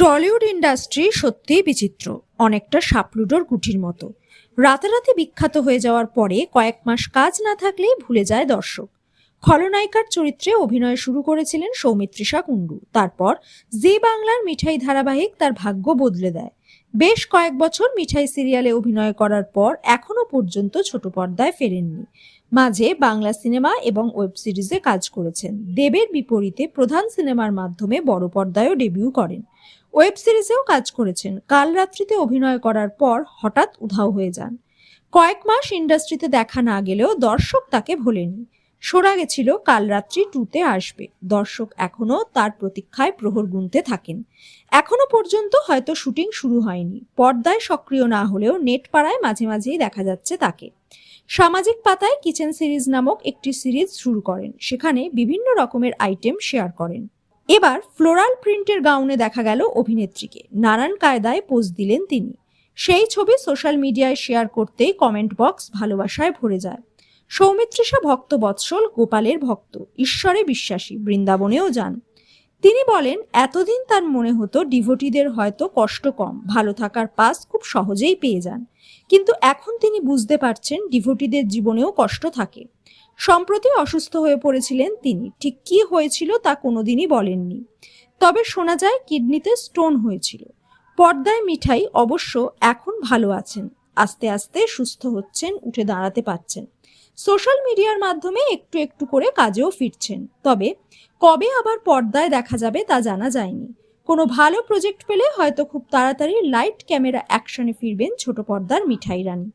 Tollywood industry সত্যিই বিচিত্র, অনেকটা সাপলুডোর গুটির মতো। রাতারাতি বিখ্যাত হয়ে যাওয়ার পরে কয়েক মাস কাজ না থাকলেই ভুলে যায় দর্শক। খলনায়িকার চরিত্রে অভিনয় শুরু করেছিলেন সৌমিত্রিষা কুণ্ডু। তারপর জি বাংলার মিঠাই ধারাবাহিক তার ভাগ্য বদলে দেয়। বেশ কয়েক বছর মিঠাই সিরিয়ালে অভিনয় করার পর এখনও পর্যন্ত ছোট পর্দায় ফেরেননি। মাঝে বাংলা সিনেমা এবং ওয়েব সিরিজে কাজ করেছেন। দেবের বিপরীতে প্রধান সিনেমার মাধ্যমে বড় পর্দায়ও ডেবিউ করেন। ওয়েব সিরিজেও কাজ করেছেন। কাল রাত্রিতে অভিনয় করার পর হঠাৎ উধাও হয়ে যান। কয়েক মাস ইন্ডাস্ট্রিতে দেখা না গেলেও দর্শক তাকে ভোলেনি শোনা গেছিল, কাল রাত্রি টুতে আসবে। দর্শক এখনও তার প্রতীক্ষায় প্রহর গুনতে থাকেন। এখনও পর্যন্ত হয়তো শুটিং শুরু হয়নি। পর্দায় সক্রিয় না হলেও নেট পাড়ায় মাঝে মাঝেই দেখা যাচ্ছে তাকে। সামাজিক পাতায় কিচেন সিরিজ নামক একটি সিরিজ শুরু করেন। সেখানে বিভিন্ন রকমের আইটেম শেয়ার করেন। এবার ফ্লোরাল প্রিন্টের গাউনে দেখা গেল অভিনেত্রীকে। নানান কায়দায় পোজ দিলেন তিনি। সেই ছবি সোশ্যাল মিডিয়ায় শেয়ার করতেই কমেন্ট বক্স ভালোবাসায় ভরে যায়। সৌমিত্রিষা ভক্ত বৎসল গোপালের ভক্ত, ঈশ্বরে বিশ্বাসী, বৃন্দাবনেও যান। তিনি বলেন, এতদিন তার মনে হতো ডিভোটিদের হয়তো কষ্ট কম, ভালো থাকার পাস খুব সহজেই পেয়ে যান। কিন্তু এখন তিনি বুঝতে পারছেন ডিভোটিদের জীবনেও কষ্ট থাকে। সম্প্রতি অসুস্থ হয়ে পড়েছিলেন তিনি। ঠিক কী হয়েছিল তা কোনোদিনই বলেননি। তবে শোনা যায়, কিডনিতে স্টোন হয়েছিল। পর্দায় মিঠাই অবশ্য এখন ভালো আছেন। আস্তে আস্তে সুস্থ হচ্ছেন, উঠে দাঁড়াতে পারছেন। সোশ্যাল মিডিয়ার মাধ্যমে একটু একটু করে কাজেও ফিরছেন। তবে কবে আবার পর্দায় দেখা যাবে তা জানা যায়নি। কোনো ভালো প্রজেক্ট পেলে হয়তো খুব তাড়াতাড়ি লাইট ক্যামেরা অ্যাকশনে ফিরবেন ছোট পর্দার মিঠাই রানী।